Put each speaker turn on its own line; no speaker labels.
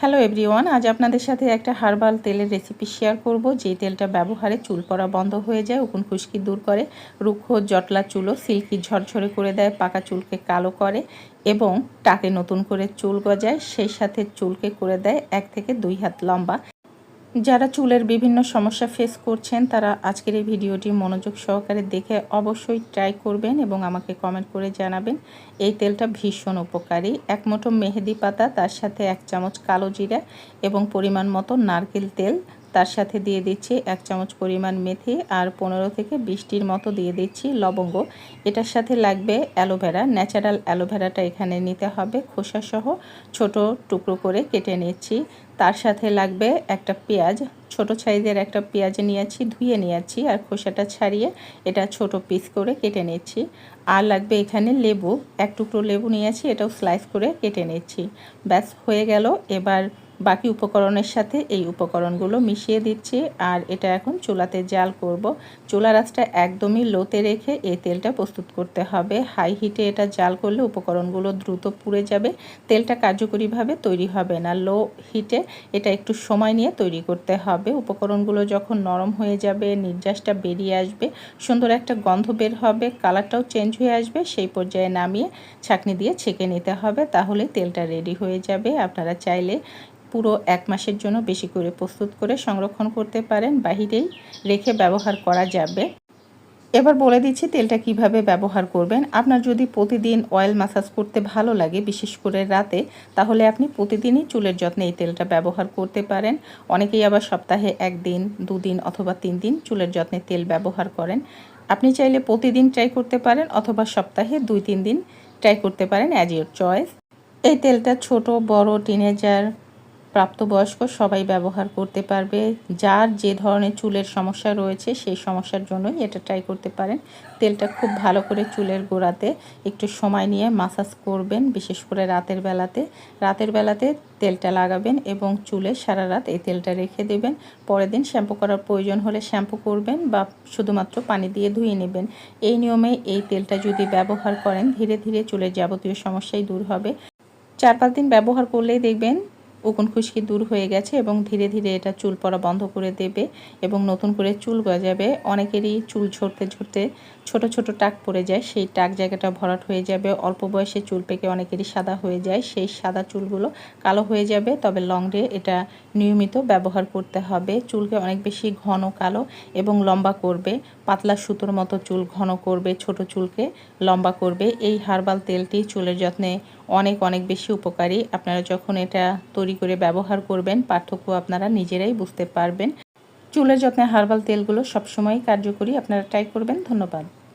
Hello everyone আজ আপনাদের সাথে একটা হার্বাল তেলের রেসিপি শেয়ার করব যে তেলটা ব্যবহারে চুল পড়া বন্ধ হয়ে যায়, উকুন খুশকি দূর করে, রুক্ষ, জটলা চুলও সিল্কি ঝরঝরে করে দেয়, পাকা চুলকে কালো করে এবং টাকে নতুন করে চুল গজায়, সেই সাথে চুলকে করে দেয় এক থেকে দুই হাত লম্বা। যারা চুলের বিভিন্ন সমস্যা ফেস করছেন, তারা আজকের এই ভিডিওটি মনোযোগ সহকারে দেখে অবশ্যই ট্রাই করবেন এবং আমাকে কমেন্ট করে জানাবেন। এই তেলটা ভীষণ উপকারী। এক মুঠো মেহেদি পাতা, তার সাথে এক চামচ কালো জিরা এবং পরিমাণ মতো নারকেল তেল তার সাথে দিয়ে দিচ্ছি এক চামচ পরিমাণ মেথি আর পনেরো থেকে বিশটির মতো দিয়ে দিচ্ছি লবঙ্গ। এটার সাথে লাগবে অ্যালোভেরা। ন্যাচারাল অ্যালোভেরাটা এখানে নিতে হবে খোসাসহ। ছোট টুকরো করে কেটে নিচ্ছি। তার সাথে লাগবে একটা পেঁয়াজ। ছোট সাইজের একটা পেঁয়াজ নিয়েছি, ধুয়ে নিয়েছি আর খোসাটা ছাড়িয়ে এটা ছোট পিস করে কেটে নিচ্ছি। আর লাগবে এখানে লেবু। এক টুকরো লেবু নিয়েছি, এটাও স্লাইস করে কেটে নিচ্ছি। ব্যাস, হয়ে গেল। এবার বাকি উপকরণের সাথে এই উপকরণগুলো মিশিয়ে দিচ্ছি। আর এটা এখন চুলাতে জাল করব। চুলা রাসটা একদমই লোতে রেখে এই তেলটা প্রস্তুত করতে হবে। হাই হিটে এটা জাল করলে উপকরণগুলো দ্রুত পুড়ে যাবে। তেলটা কার্যকরীভাবে তৈরি হবে না। লো হিটে এটা একটু সময় নিয়ে তৈরি করতে হবে। উপকরণগুলো যখন নরম হয়ে যাবে, নির্যাসটা বেরিয়ে আসবে, সুন্দর একটা গন্ধ বের হবে, কালারটাও চেঞ্জ হয়ে আসবে, সেই পর্যায়ে নামিয়ে ছাকনি দিয়ে ছেঁকে নিতে হবে। তাহলে তেলটা রেডি হয়ে যাবে। আপনারা চাইলে পুরো এক মাসের জন্য বেশি করে প্রস্তুত করে সংরক্ষণ করতে পারেন, বাহিরেই রেখে ব্যবহার করা যাবে। এবার বলে দিচ্ছি তেলটা কীভাবে ব্যবহার করবেন। আপনার যদি প্রতিদিন অয়েল মাসাজ করতে ভালো লাগে, বিশেষ করে রাতে, তাহলে আপনি প্রতিদিনই চুলের যত্নে এই তেলটা ব্যবহার করতে পারেন। অনেকেই আবার সপ্তাহে একদিন, দুদিন অথবা তিন দিন চুলের যত্নে তেল ব্যবহার করেন। আপনি চাইলে প্রতিদিন ট্রাই করতে পারেন অথবা সপ্তাহে দুই, তিন দিন ট্রাই করতে পারেন অ্যাজ ইউর চয়েস এই তেলটা ছোট, বড় টিনেজার প্রাপ্তবয়স্ক সবাই ব্যবহার করতে পারবে। যার যে ধরনের চুলের সমস্যা রয়েছে, সেই সমস্যার জন্যই এটা ট্রাই করতে পারেন। তেলটা খুব ভালো করে চুলের গোড়াতে একটু সময় নিয়ে মাসাজ করবেন, বিশেষ করে রাতের বেলাতে। রাতের বেলাতে তেলটা লাগাবেন এবং চুলে সারা রাত এই তেলটা রেখে দেবেন। পরের দিন শ্যাম্পু করার প্রয়োজন হলে শ্যাম্পু করবেন বা শুধুমাত্র পানি দিয়ে ধুয়ে নেবেন। এই নিয়মে এই তেলটা যদি ব্যবহার করেন, ধীরে ধীরে চুলের যাবতীয় সমস্যাই দূর হবে। চার পাঁচ দিন ব্যবহার করলেই দেখবেন উকুন খুশকি দূর হয়ে গেছে এবং ধীরে ধীরে এটা চুল পড়া বন্ধ করে দেবে এবং নতুন করে চুল গজাবে। অনেকেরই চুল ঝরতে ঝরতে ছোট ছোট টাক পড়ে যায়, সেই টাক জায়গাটা ভরাট হয়ে যাবে। অল্প বয়সে চুল পেকে অনেকেরই সাদা হয়ে যায়, সেই সাদা চুলগুলো কালো হয়ে যাবে। তবে লং ডে এটা নিয়মিত ব্যবহার করতে হবে। চুলকে অনেক বেশি ঘন কালো এবং লম্বা করবে। পাতলা সুতোর মতো চুল ঘন করবে, ছোট চুলকে লম্বা করবে। এই হার্বাল তেলটি চুলের যত্নে অনেক অনেক বেশি উপকারী। আপনারা যখন এটা তৈরি করে ব্যবহার করবেন পার্থক্য আপনারা নিজেরাই বুঝতে পারবেন। চুলের যত্নে হার্বাল তেলগুলো সবসময় কার্যকরী। আপনারা ট্রাই করবেন। ধন্যবাদ।